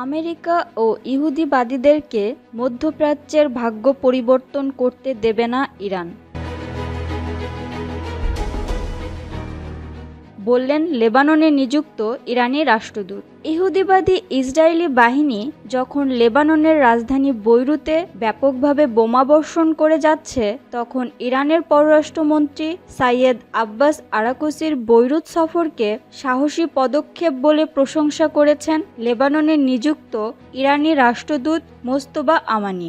America ও ইহুদিবাদীদেরকে মধ্যপ্রাচ্যের ভাগ্য পরিবর্তন করতে দেবে না ইরান। বললেন, লেবাননে নিযুক্ত ইরানি রাষ্ট্রদূত। ইহুদিবাদী ইসরায়েলি বাহিনী যখন লেবাননের রাজধানী বৈরুতে ব্যাপকভাবে বোমাবর্ষণ করে যাচ্ছে, তখন ইরানের পররাষ্ট্রমন্ত্রী সাইয়েদ আব্বাস আরাকুসির বৈরুত সফরকে সাহসী পদক্ষেপ বলে প্রশংসা করেছেন লেবাননে নিযুক্ত ইরানি রাষ্ট্রদূত মোস্তবা আমানি।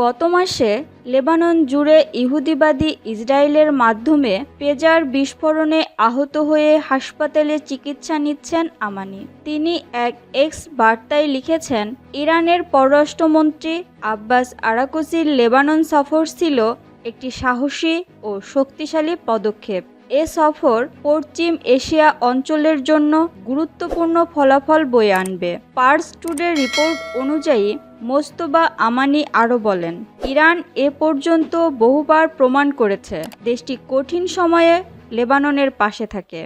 গত মাসে লেবানন জুড়ে ইহুদিবাদী ইসরায়েলের মাধ্যমে পেজার বিস্ফোরণে আহত হয়ে হাসপাতালে চিকিৎসা নিচ্ছেন আমানি। তিনি এক এক্স বার্তায় লিখেছেন, ইরানের পররাষ্ট্রমন্ত্রী আব্বাস আরাকুসির লেবানন সফর ছিল একটি সাহসী ও শক্তিশালী পদক্ষেপ। এ সফর পশ্চিম এশিয়া অঞ্চলের জন্য গুরুত্বপূর্ণ ফলাফল বয়ে আনবে। পার্স টুডে রিপোর্ট অনুযায়ী মোস্তবা আমানি আরও বলেন, ইরান এ পর্যন্ত বহুবার প্রমাণ করেছে, দেশটি কঠিন সময়ে লেবাননের পাশে থাকে।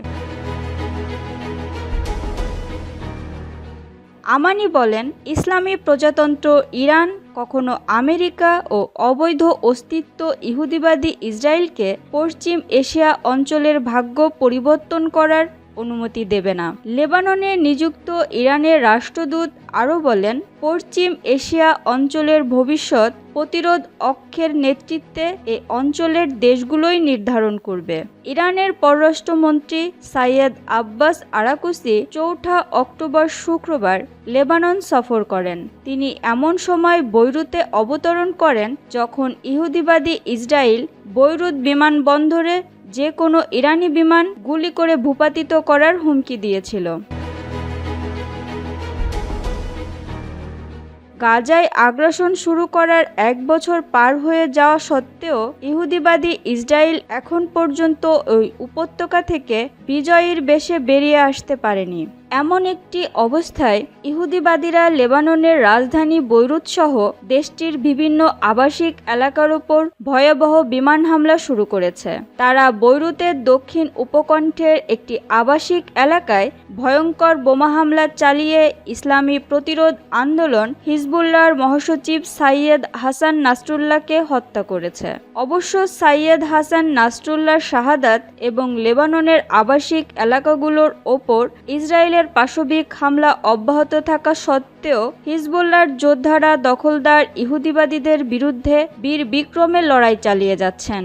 আমানি বলেন, ইসলামী প্রজাতন্ত্র ইরান, কখনো আমেরিকা ও অবৈধ অস্তিত্ব ইহুদিবাদী ইসরায়েলকে পশ্চিম এশিয়া অঞ্চলের ভাগ্য পরিবর্তন করার অনুমতি দেবে না। লেবাননে নিযুক্ত ইরানের রাষ্ট্রদূত আরও বলেন, পশ্চিম এশিয়া অঞ্চলের ভবিষ্যৎ প্রতিরোধ অক্ষের নেতৃত্বে এ অঞ্চলের দেশগুলোই নির্ধারণ করবে। ইরানের পররাষ্ট্রমন্ত্রী সাইয়েদ আব্বাস আরাকুসি চৌঠা অক্টোবর শুক্রবার লেবানন সফর করেন। তিনি এমন সময় বৈরুতে অবতরণ করেন যখন ইহুদিবাদী ইসরায়েল বৈরুত বিমানবন্দরে যে কোনো ইরানি বিমান গুলি করে ভূপাতিত করার হুমকি দিয়েছিল। গাজায় আগ্রাসন শুরু করার এক বছর পার হয়ে যাওয়া সত্ত্বেও ইহুদিবাদী ইসরায়েল এখন পর্যন্ত ওই উপত্যকা থেকে বিজয়ীর বেশে বেরিয়ে আসতে পারেনি। এমন একটি অবস্থায় ইহুদিবাদীরা লেবাননের রাজধানী বৈরুত সহ দেশটির বিভিন্ন আবাসিক এলাকার উপর ভয়াবহ বিমান হামলা শুরু করেছে। তারা বৈরুতের দক্ষিণ উপকণ্ঠের একটি আবাসিক এলাকায় ভয়ঙ্কর বোমা হামলা চালিয়ে ইসলামী প্রতিরোধ আন্দোলন হিজবুল্লাহর মহাসচিব সাইয়েদ হাসান নাসরুল্লাহকে হত্যা করেছে। অবশ্য সাইয়েদ হাসান নাসরুল্লাহর শাহাদাত এবং লেবাননের আবাসিক এলাকাগুলোর ওপর ইসরায়েলের পাশবিক হামলা অব্যাহত থাকা সত্ত্বেও হিজবুল্লার যোদ্ধারা দখলদার ইহুদিবাদীদের বিরুদ্ধে বীর বিক্রমে লড়াই চালিয়ে যাচ্ছেন।